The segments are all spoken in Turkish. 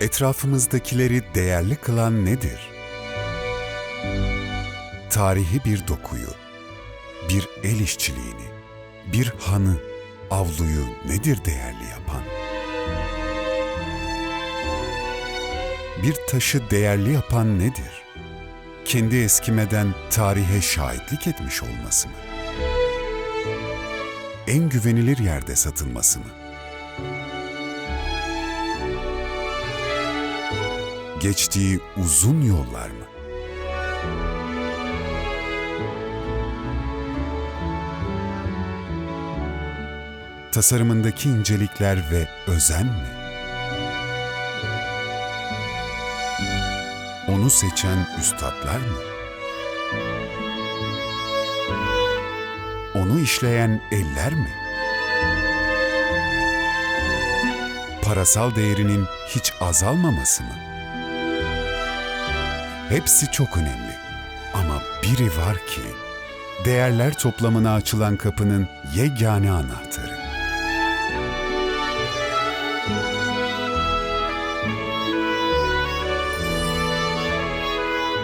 Etrafımızdakileri değerli kılan nedir? Tarihi bir dokuyu, bir el işçiliğini, bir hanı, avluyu nedir değerli yapan? Bir taşı değerli yapan nedir? Kendi eskimeden tarihe şahitlik etmiş olması mı? En güvenilir yerde satılması mı? Geçtiği uzun yollar mı? Tasarımındaki incelikler ve özen mi? Onu seçen üstadlar mı? Onu işleyen eller mi? Parasal değerinin hiç azalmaması mı? Hepsi çok önemli. Ama biri var ki değerler toplamına açılan kapının yegane anahtarı.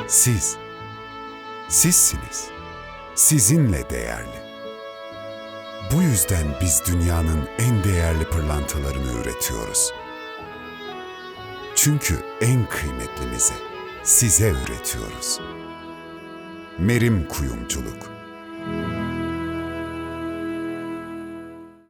Siz, sizsiniz. Sizinle değerli. Bu yüzden biz dünyanın en değerli pırlantalarını üretiyoruz. Çünkü en kıymetlimizi size üretiyoruz. Merim Kuyumculuk